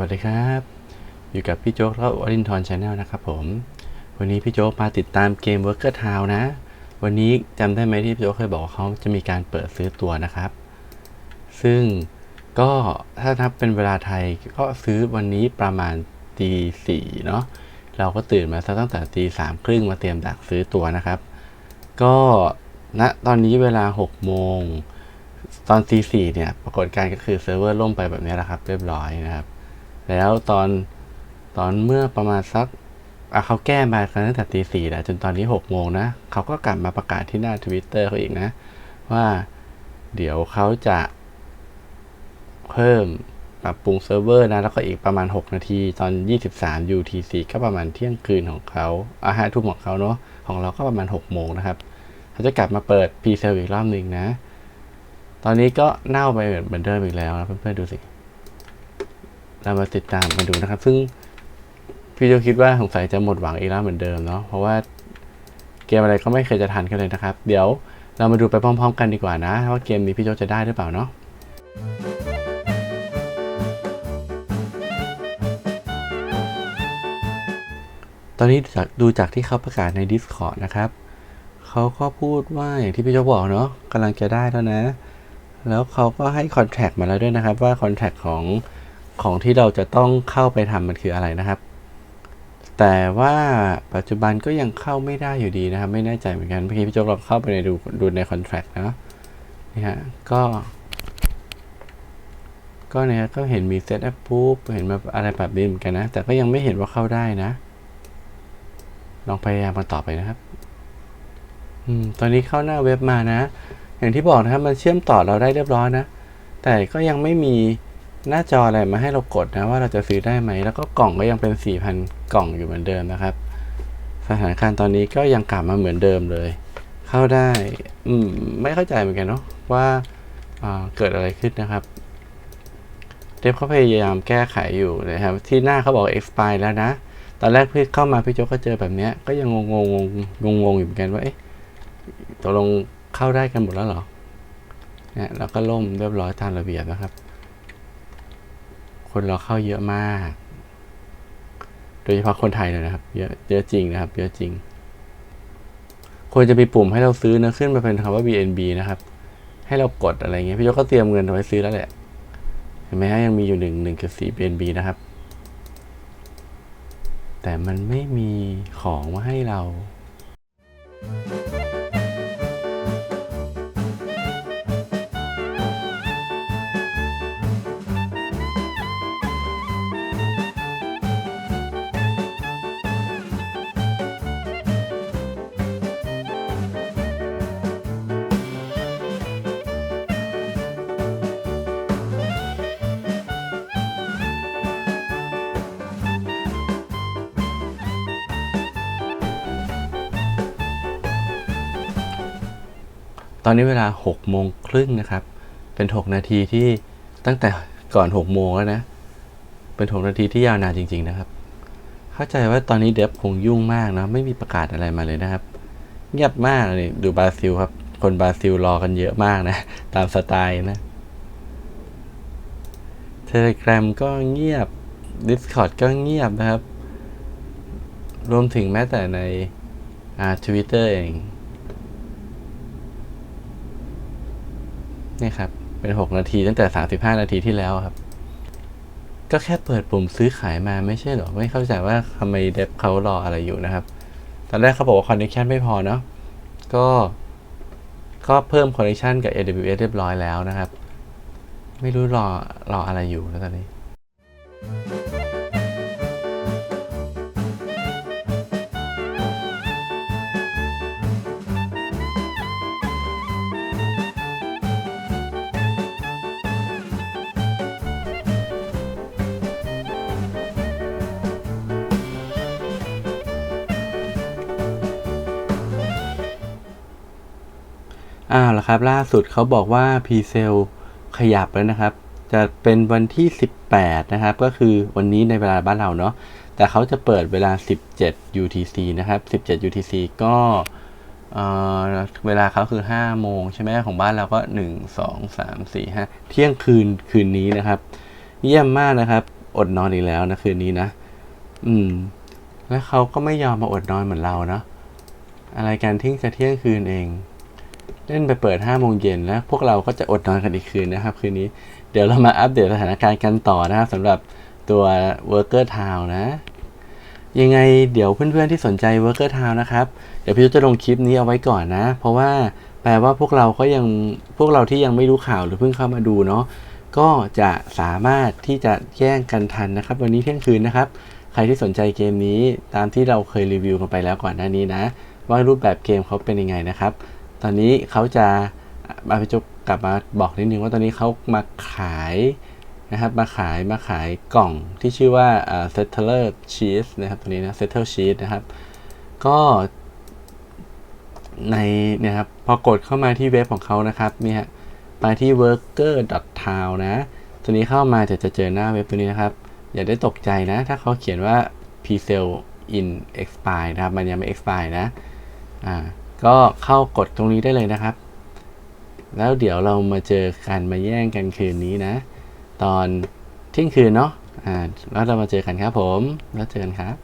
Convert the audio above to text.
วัสดีครับ อยู่กับพี่โจ๊กแล้ววรินทร์ชาแนลนะครับผม วันนี้พี่โจ๊กมาติดตามเกม Worker Town นะ วันนี้จำได้ไหมที่พี่โจ๊กเคยบอกว่าเขาจะมีการเปิดซื้อตัวนะครับ ซึ่งก็ถ้านับเป็นเวลาไทยก็ซื้อวันนี้ประมาณตีสี่เนาะเราก็ตื่นมาตั้งแต่ตีสามครึ่งมาเตรียมดักซื้อตัวนะครับ ก็ณตอนนี้เวลา6โมงตอนตีสี่เนี่ยปรากฏการณ์ก็คือเซิร์ฟเวอร์ล่มไปแบบนี้แหละครับ เรียบร้อยนะครับ แล้วตอนตอนเมื่อประมาณสักอะเขาแก้มาตั้งแต่ตีสี่แล้วจนตอนนี้หกโมงนะเขาก็กลับมาประกาศที่หน้า Twitter เขาอีกนะ ว่าเดี๋ยวเขาจะเพิ่มปรับปรุงเซิร์ฟเวอร์นะ แล้วก็อีกประมาณ 6 นาที ตอน 23 UTC ก็ประมาณเที่ยงคืนของเขาอาห้าทุ่มของเขาเนาะของเราก็ประมาณ 6 โมงนะครับ เขาจะกลับมาเปิด p ีเซลอีกรอบหนึ่งนะ ตอนนี้ก็เน่าไปเหมือนเดิมอีกแล้วนะเพื่อนๆดูสิ เรามาติดตามกันดูนะครับ ซึ่งพี่โจคิดว่าสงสัยจะหมดหวังอีกแล้วเหมือนเดิมเนาะเพราะว่าเกมอะไรก็ไม่เคยจะทันกันเลยนะครับ เดี๋ยวเรามาดูไปพร้อม ๆ กันดีกว่านะว่าเกมนี้พี่โจจะได้หรือเปล่าเนาะตอนนี้ดูจากที่เขาประกาศใน Discord นะครับ เขาก็พูดว่าอย่างที่พี่โจบอกเนาะกำลังจะได้แล้วนะ แล้วเขาก็ให้คอนแทคมาแล้วด้วยนะครับว่าคอนแทคของ ของที่เราจะต้องเข้าไปทำมันคืออะไรนะครับ แต่ว่าปัจจุบันก็ยังเข้าไม่ได้อยู่ดีนะครับ ไม่แน่ใจเหมือนกันเมื่อกี้พี่โจลองเข้าไปในดูดูในคอนแทคนะนี่ฮะก็ก็เนี่ยก็เห็นมีเซตอัพปุ๊บเห็นแบบอะไรแบบนี้เหมือนกันนะ แต่ก็ยังไม่เห็นว่าเข้าได้นะ ลองพยายามมาต่อไปนะครับอืมตอนนี้เข้าหน้าเว็บมานะ อย่างที่บอกนะครับมันเชื่อมต่อเราได้เรียบร้อยนะ แต่ก็ยังไม่มี หน้าจออะไรมาให้เรากดนะว่าเราจะซื้อได้ไหม แล้วก็กล่องก็ยังเป็น 4,000 กล่องอยู่เหมือนเดิมนะครับ สถานการณ์ตอนนี้ก็ยังกลับมาเหมือนเดิมเลย เข้าได้ อืม ไม่เข้าใจเหมือนกันเนาะว่าเกิดอะไรขึ้นนะครับเดฟเขาพยายามแก้ไขอยู่นะครับ ที่หน้าเขาบอก expire แล้วนะ ตอนแรกพี่เข้ามาพี่โจก็เจอแบบนี้ก็ยังงงงงงงงอยู่เหมือนกันว่าเอ๊ะตกลงเข้าได้กันหมดแล้วเหรอเนี่ยแล้วก็ล่มเรียบร้อยตามระเบียบนะครับ คนเราเข้าเยอะมาก โดยเฉพาะคนไทยเลยนะครับ เยอะเยอะจริงนะครับ เยอะจริง ควรจะมีปุ่มให้เราซื้อนะขึ้นมาเป็นคำว่า BNB นะครับ ให้เรากดอะไรเงี้ยพี่โจ๊กก็เตรียมเงินเอาไว้ซื้อแล้วแหละเห็นไหมฮะยังมีอยู่หนึ่งหนึ่งจุดสี่ BNB นะครับ แต่มันไม่มีของมาให้เรา ตอนนี้เวลา6โมงครึ่งนะครับ เป็น 6 นาทีที่ตั้งแต่ก่อน6โมงแล้วนะ เป็น 6 นาทีที่ยาวนานจริง ๆ นะครับ เข้าใจว่าตอนนี้เดฟคงยุ่งมากนะ ไม่มีประกาศอะไรมาเลยนะครับ เงียบมากเลยดูบราซิลครับ คนบราซิลรอกันเยอะมากนะ ตามสไตล์นะเทเลกรา m ก็เงียบ Discord ก็เงียบนะครับ รวมถึงแม้แต่ในอ่า Twitter เอง นี่ครับ เป็น 6 นาทีตั้งแต่ 35 นาทีที่แล้วครับ ก็แค่เปิดปุ่มซื้อขายมาไม่ใช่หรอ ไม่เข้าใจว่าทำไมเดฟเขารออะไรอยู่นะครับ ตอนแรกเขาบอกว่าคอนเนคชันไม่พอเนาะก็ก็เพิ่มคอนเนคชันกับ AWS เรียบร้อยแล้วนะครับ ไม่รู้รอรออะไรอยู่นะตอนนี้ อ้าวแล้วครับ ล่าสุดเขาบอกว่า p c e l ขยับแล้วนะครับ จะเป็นวันที่ 18 นะครับ ก็คือวันนี้ในเวลาบ้านเราเนาะแต่เขาจะเปิดเวลา 17 UTC นะครับ 17 UTC ก็เอ่อเวลาเขาคือ 5 โมงใช่ไหมของบ้านเราก็ 1 2 3 4 5 เที่ยงคืนคืนนี้นะครับ เยี่ยมมากนะครับ อดนอนอีกแล้วนะคืนนี้นะ อืม แล้วเขาก็ไม่ยอมมาอดนอนเหมือนเราเนาะอะไรกันทิ้งจะเที่ยงคืนเอง เล่นไปเปิดห้าโมงเย็นแล้วพวกเราก็จะอดนอนกันอีกคืนนะครับ คืนนี้เดี๋ยวเรามาอัปเดตสถานการณ์กันต่อนะครับสำหรับตัว Worker Town นะ ยังไงเดี๋ยวเพื่อนๆที่สนใจ Worker Town นะครับ เดี๋ยวพี่จะลงคลิปนี้เอาไว้ก่อนนะ เพราะว่าแปลว่าพวกเราก็ยังพวกเราที่ยังไม่รู้ข่าวหรือเพิ่งเข้ามาดูเนาะก็จะสามารถที่จะแย่งกันทันนะครับ วันนี้เที่ยงคืนนะครับ ใครที่สนใจเกมนี้ตามที่เราเคยรีวิวกันไปแล้วก่อนหน้านี้นะ ว่ารูปแบบเกมเขาเป็นยังไงนะครับ ตอนนี้เขาจะมาพิจกกลับมาบอกนิดนึงว่าตอนนี้เขามาขายนะครับมาขายมาขายกล่องที่ชื่อว่าอ่า settler cheese นะครับตัวนี้นะ settle cheese นะครับ ก็ในเนี่ยครับพอกดเข้ามาที่เว็บของเขานะครับเนี่ยไปที่ worker town นะตัวนี้เข้ามาจะจะเจอหน้าเว็บตัวนี้นะครับ อย่าได้ตกใจนะ ถ้าเขาเขียนว่า p sale in expire นะครับ มันยังไม่ expire นะอ่า ก็เข้ากดตรงนี้ได้เลยนะครับ แล้วเดี๋ยวเรามาเจอกันมาแย่งกันคืนนี้นะ ตอนเที่ยงคืนเนาะอ่าแล้วเรามาเจอกันครับผม แล้วเจอกันครับ